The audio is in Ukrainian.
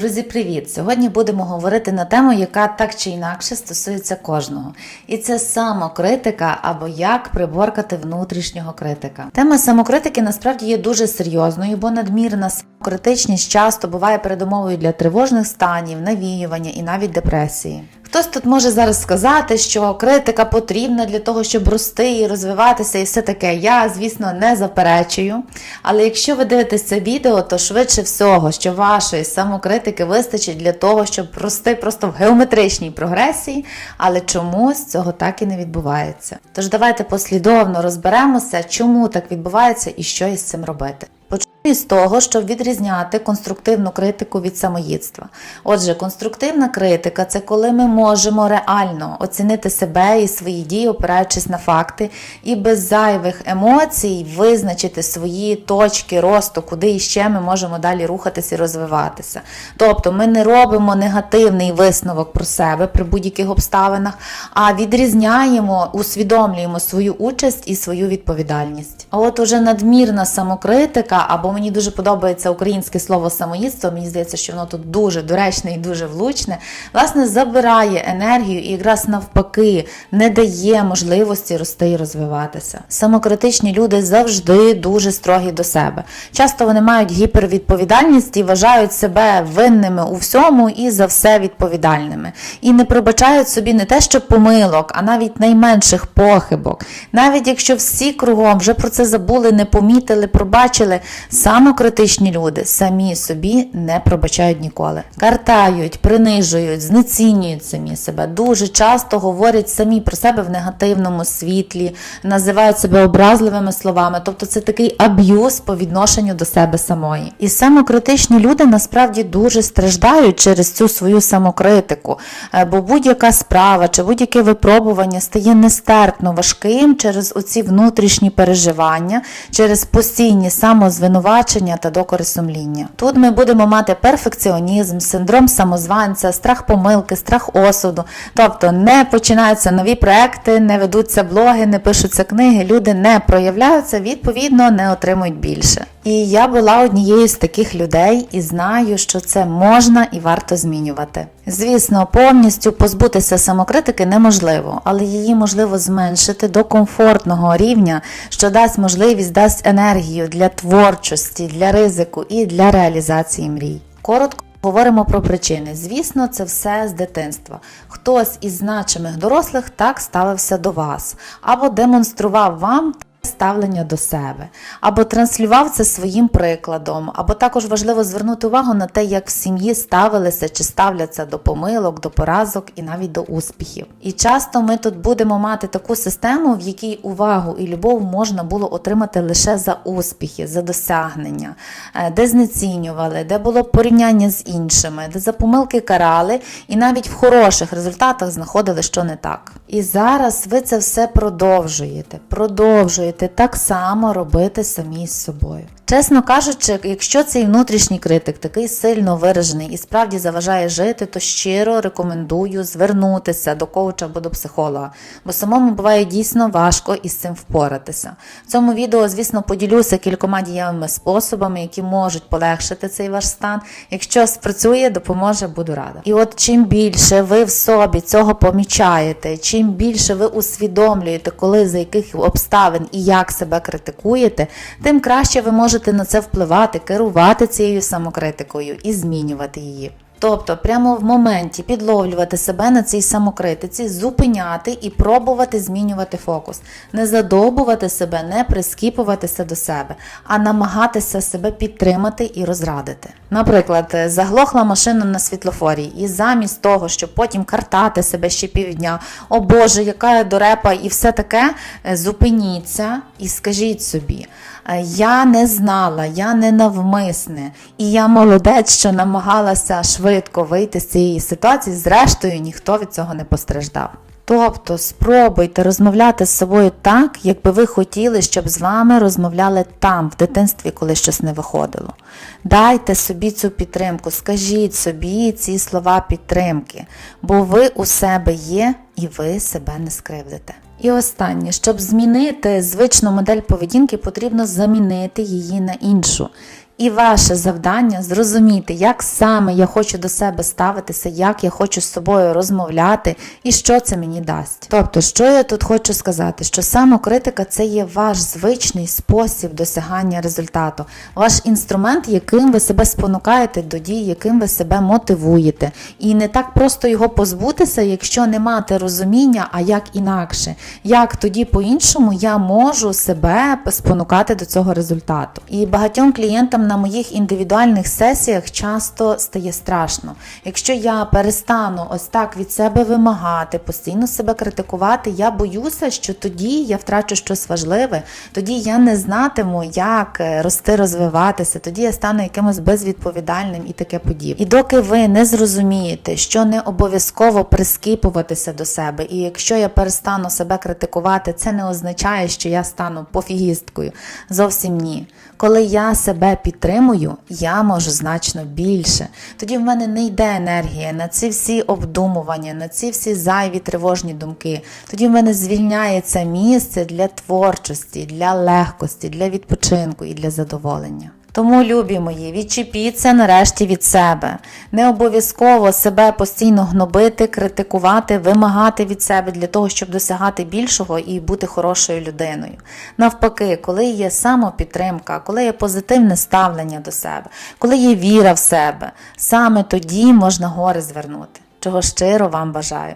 Друзі, привіт! Сьогодні будемо говорити на тему, яка так чи інакше стосується кожного. І це самокритика або як приборкати внутрішнього критика. Тема самокритики насправді є дуже серйозною, бо надмірна самокритичність часто буває передумовою для тривожних станів, навіювання і навіть депресії. Хтось тут може зараз сказати, що критика потрібна для того, щоб рости і розвиватися, і все таке. Я, звісно, не заперечую. Але якщо ви дивитесь це відео, то швидше всього, що вашої самокритики вистачить для того, щоб рости просто в геометричній прогресії, але чомусь цього так і не відбувається. Тож давайте послідовно розберемося, чому так відбувається і що із цим робити. З того, щоб відрізняти конструктивну критику від самоїдства. Отже, конструктивна критика це коли ми можемо реально оцінити себе і свої дії, опираючись на факти, і без зайвих емоцій визначити свої точки росту, куди іще ми можемо далі рухатися і розвиватися. Тобто ми не робимо негативний висновок про себе при будь-яких обставинах, а відрізняємо, усвідомлюємо свою участь і свою відповідальність. А от уже надмірна самокритика, або мені дуже подобається українське слово самоїдство, мені здається, що воно тут дуже доречне і дуже влучне, власне, забирає енергію і якраз навпаки не дає можливості рости і розвиватися. Самокритичні люди завжди дуже строгі до себе. Часто вони мають гіпервідповідальність і вважають себе винними у всьому і за все відповідальними. І не пробачають собі не те, що помилок, а навіть найменших похибок. Навіть якщо всі кругом вже про це забули, не помітили, пробачили, самокритичні люди самі собі не пробачають ніколи. Картають, принижують, знецінюють самі себе. Дуже часто говорять самі про себе в негативному світлі, називають себе образливими словами. Тобто це такий аб'юз по відношенню до себе самої. І самокритичні люди насправді дуже страждають через цю свою самокритику, Е, бо будь-яка справа чи будь-яке випробування стає нестерпно важким через оці внутрішні переживання, через постійні самозвинувачення та докори сумління. Тут ми будемо мати перфекціонізм, синдром самозванця, страх помилки, страх осуду. Тобто не починаються нові проекти, не ведуться блоги, не пишуться книги, люди не проявляються, відповідно, не отримують більше. І я була однією з таких людей і знаю, що це можна і варто змінювати. Звісно, повністю позбутися самокритики неможливо, але її можливо зменшити до комфортного рівня, що дасть можливість, дасть енергію для творчості, для ризику і для реалізації мрій. Коротко. Говоримо про причини. Звісно, це все з дитинства. Хтось із значимих дорослих так ставився до вас або демонстрував вам ставлення до себе, або транслював це своїм прикладом, або також важливо звернути увагу на те, як в сім'ї ставилися чи ставляться до помилок, до поразок і навіть до успіхів. І часто ми тут будемо мати таку систему, в якій увагу і любов можна було отримати лише за успіхи, за досягнення, е, де знецінювали, де було порівняння з іншими, де за помилки карали, і навіть в хороших результатах знаходили, що не так. І зараз ви це все продовжуєте, продовжуєте так само робити самі з собою. Чесно кажучи, якщо цей внутрішній критик такий сильно виражений і справді заважає жити, то щиро рекомендую звернутися до коуча або до психолога, бо самому буває дійсно важко із цим впоратися. В цьому відео, звісно, поділюся кількома дієвими способами, які можуть полегшити цей ваш стан. Якщо спрацює, допоможе, буду рада. І от чим більше ви в собі цього помічаєте, чим більше ви усвідомлюєте, коли за яких обставин і як себе критикуєте, тим краще ви можете на це впливати, керувати цією самокритикою і змінювати її. Тобто, прямо в моменті підловлювати себе на цій самокритиці, зупиняти і пробувати змінювати фокус, не задовбувати себе, не прискіпуватися до себе, а намагатися себе підтримати і розрадити. Наприклад, заглохла машина на світлофорі, і замість того, щоб потім картати себе ще півдня, о Боже, яка я дорепа, і все таке, е, зупиніться і скажіть собі. «Е, Я не знала, я не навмисне, і я молодець, що намагалася швидко вийти з цієї ситуації. Зрештою, ніхто від цього не постраждав. Тобто спробуйте розмовляти з собою так, якби ви хотіли, щоб з вами розмовляли там, в дитинстві, коли щось не виходило. Дайте собі цю підтримку, скажіть собі ці слова підтримки, бо ви у себе є і ви себе не скривдите. І останнє, щоб змінити звичну модель поведінки, потрібно замінити її на іншу. І ваше завдання зрозуміти, як саме я хочу до себе ставитися, як я хочу з собою розмовляти і що це мені дасть. Тобто, що я тут хочу сказати, що самокритика це є ваш звичний спосіб досягання результату, ваш інструмент, яким ви себе спонукаєте до дій, яким ви себе мотивуєте. І не так просто його позбутися, якщо не мати розуміння, а як інакше, як тоді по-іншому я можу себе спонукати до цього результату. І багатьом клієнтам на моїх індивідуальних сесіях часто стає страшно. Якщо я перестану ось так від себе вимагати, постійно себе критикувати, я боюся, що тоді я втрачу щось важливе, тоді я не знатиму, як е, рости, розвиватися, тоді я стану якимось безвідповідальним і таке подібне. І доки ви не зрозумієте, що не обов'язково прискіпуватися до себе, і якщо я перестану себе критикувати, це не означає, що я стану пофігісткою. Зовсім ні. Коли я себе підтримую, я можу значно більше. Тоді в мене не йде енергія на ці всі обдумування, на ці всі зайві тривожні думки. Тоді в мене звільняється місце для творчості, для легкості, для відпочинку і для задоволення. Тому, любі мої, відчепіться нарешті від себе. Не обов'язково себе постійно гнобити, критикувати, вимагати від себе для того, щоб досягати більшого і бути хорошою людиною. Навпаки, коли є самопідтримка, коли є позитивне ставлення до себе, коли є віра в себе, саме тоді можна гори звернути. Чого щиро вам бажаю.